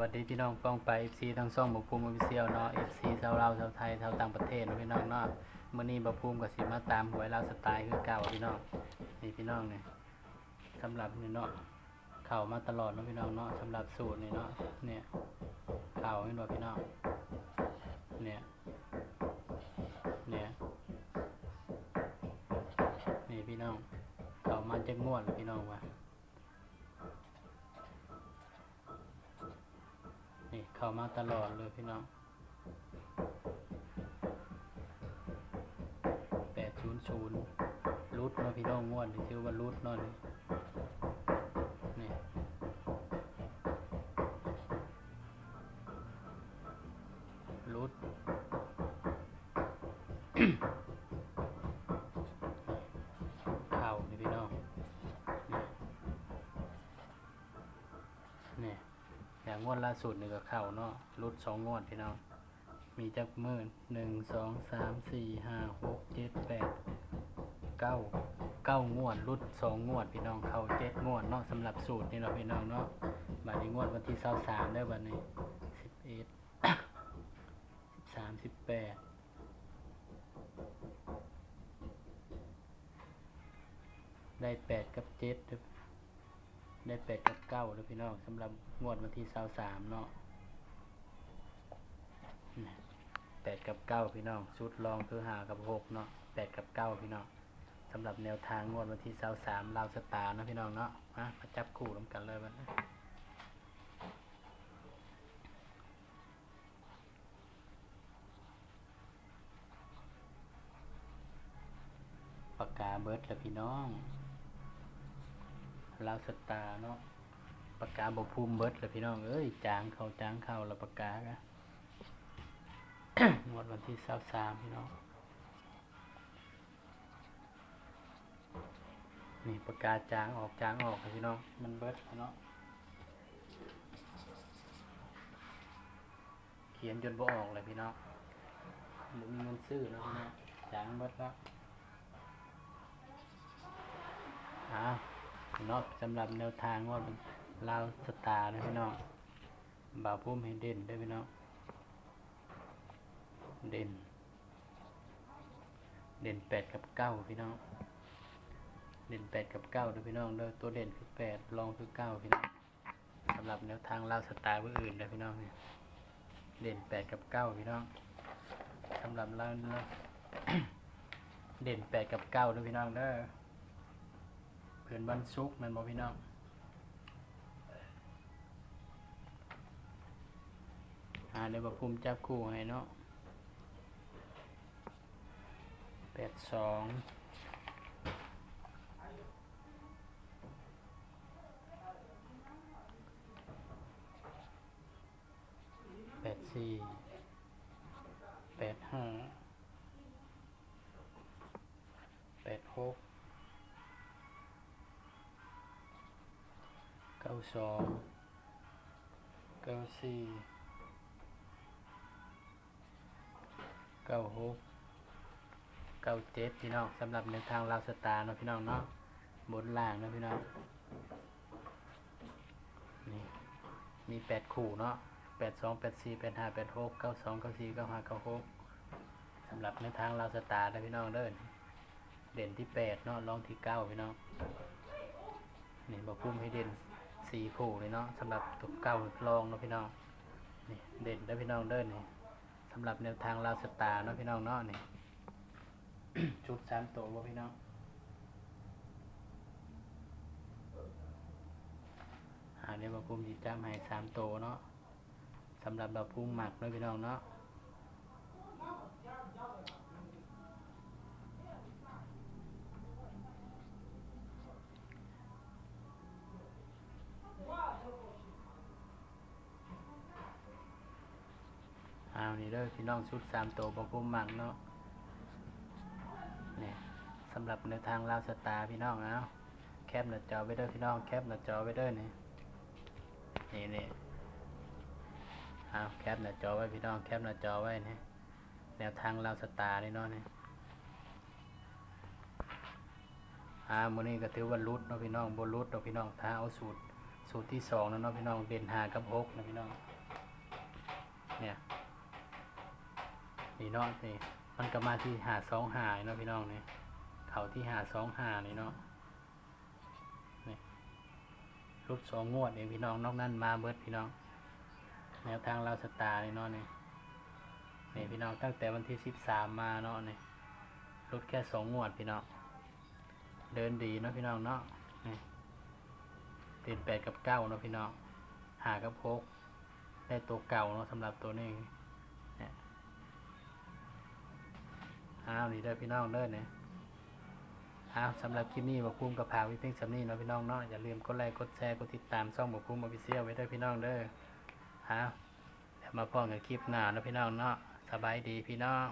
วัสดีพี่น้องป้องไป FC ทั้งซ่องบกภูมิออฟฟิเชียลเนาะ FC ชาวลาวชาวไทยชาวต่างประเทศนาะพี่น้องเนาะมื้อนี้บกภูมิก็สิมาตามหวยลาวสไตล์คือเก่าพี่น้องนี่พี่น้องเนี่ยสำหรับนี่เนาะเข้ามาตลอดนาะพี่น้องเนาะสำหรับสูตรนี่เนาะเนี่ยเข้าเห็นบ่พี่น้องเนี่ยเนี่ยนี่พี่น้องเข้ามาจักงวดพี่น้องว่า เข้ามาตลอดเลยพี่น้องแปดศูนย์ศูนย์รุดเนาะพี่น้องงวดนี่ชื่อว่ารุดเนาะนี่นี่รุด เข่านี่พี่น้องนี่นี่ อย่างวดล่าสุดนี่ก็เข้าเนาะรุดสองงวดพี่น้องมีจักมื่นหนึ่งสองสามสี่ห้าหกเจ็ดแปดเก้าเก้างวดรุดสองงวด พี่น้องเข้าเจ็ดงวดเนาะสำหรับสูตรนี่เราพี่น้องเนาะบัดนี้งวดวันที่สาสามได้บัดนี้สิบเอ็ดสิบสามสิบแปดได้แปดกับเจ็ดเด้อ ได้แปดกับเก้าแล้วพี่น้องสำหรับงวดวันที่สาสามเนาะแปดกับเก้าพี่น้องชุดรองคือหากับหกเนาะแปดกับเก้าพี่น้องสำหรับแนวทางงวดวันที่สาสามลาวสตาร์เนาะพี่น้องเนาะมามาจับคู่ร่วมกันเลยวันนี้ปากกาเบิร์ดแล้วพี่น้อง ลาวสตาเนาะปากกาบภูมิเบิดเลยพี่น้องเอ้ยจางเข้าจางเข้าแล้วปากกากะงวดวันที่สาสามพี่น้องนี่ปากกาจางออกจางออกเลยพี่น้องมันเบิดแล้วเนาะเขียนจนบ่ออกเลยพี่น้องมีเงินซื้อแล้วพี่น้องจางเบิดแล้ว เนาะสำหรับแนวทางว่าลาวสตาร์นะพี่น้องบ่าวพุ่มให้เด่นได้พี่น้องเด่น เด่นแปดกับเก้าพี่น้อง เด่นแปดกับเก้าด้อพี่น้องเด้อตัวเด่นคือแปดรองคือเก้าพี่น้องสำหรับแนวทางลาวสตาร์เบอร์อื่นเด้พี่น้องเนี่ยเด่นแปดกับเก้าพี่น้องสำหรับลาวเด่นแปดกับเก้าด้อพี่น้องเด้อ เพื่อนวันซุกมันบอกพี่น้องอาเดี๋ยวบภูมิจับคู่ให้เนาะแปดสองแปดสี่แปดห้าแปดหกาสองเก้าสี่เก้าหกเก้าเจ็ดพี่น้องสำหรับในทางลาวสตาร์เนาะพี่น้องเนาะบนล่างเนาะพี่น้องนี่มีแปดคู่เนาะแปดสองแปดสี่แปดห้าแปดหกเก้าสองเก้าสี่เก้าห้าเก้าหกสำหรับในทางลาวสตาร์นะพี่น้องเด้อเด่นที่แปดเนาะรองที่เก้าพี่น้องนี่บอกพุ่มให้เด่น สี่คู่เลยเนาะสำหรับตัวเก้าลองเนาะพี่น้องนี่เด่นได้อพี่น้องเด้อนี่สำหรับแนวทางลาวสตาร์เนาะพี่น้องเนาะนี่ชุดสามตัวบ่พี่น้องหาเดี๋ยวบาภูมิจิจ้ามให้สามตัวเนาะสำหรับบาภูมิหมักเนาะพี่น้องเนาะ เด้อพี่น้องชุดสามตัวบาภูมิหมักเนาะเนี่ยสำหรับในวทางลาวสตาพี่น้องเอาแคปหน้าจอไว้เด้อพี่น้องแคปหน้าจอไว้เด้อนี่นี่นี่เอาแคปหน้าจอไว้พี่น้องแคปหน้าจอไว้นี่แนวทางลาวสตาร์นี่เนาะนี่อ่ามื้อนี้ก็ถือว่ารุดเนาะพี่น้องบ่รุดเนาะพี่น้องถ้าเอาสูตรสูตรที่สองนะเนาะพี่น้องเด่นหากับหกนะพี่น้องเนี่ย นี่เนาะนี่มันก็มาที่หาสองหาเนาะพี่น้องเนี่ยเขาที่หาสองหานี่เนาะนี่รุดสองงวดเองพี่น้องนอกนั้นมาเบิดพี่น้อง แนวทางเราสตาร์นี่เนาะนี่นี่พี่น้องตั้งแต่วันที่สิบสามมาเนาะนี่รุดแค่สองงวดพี่น้องเดินดีเนาะพี่น้องเนาะนี่เตีนแปดกับเก้าเนาะพี่น้องหากับหกได้ตัวเก่าเนาะสำหรับตัวนี้ อ้าวนี่เด้อพี่น้องเด้อเนี่ยอ้าวสำหรับคลิปนี้บอกพุ่มกับพาวิเพ่งสำนีเนาะพี่น้องเนาะอย่าลืมกดไลค์กดแชร์กดติดตามช่องบอกพุ่มออฟฟิเชียลไว้เด้อพี่น้องเด้ออ้าวเดี๋ยวมาพบกันคลิปหน้าเนาะพี่น้องเนาะสบายดีพี่น้อง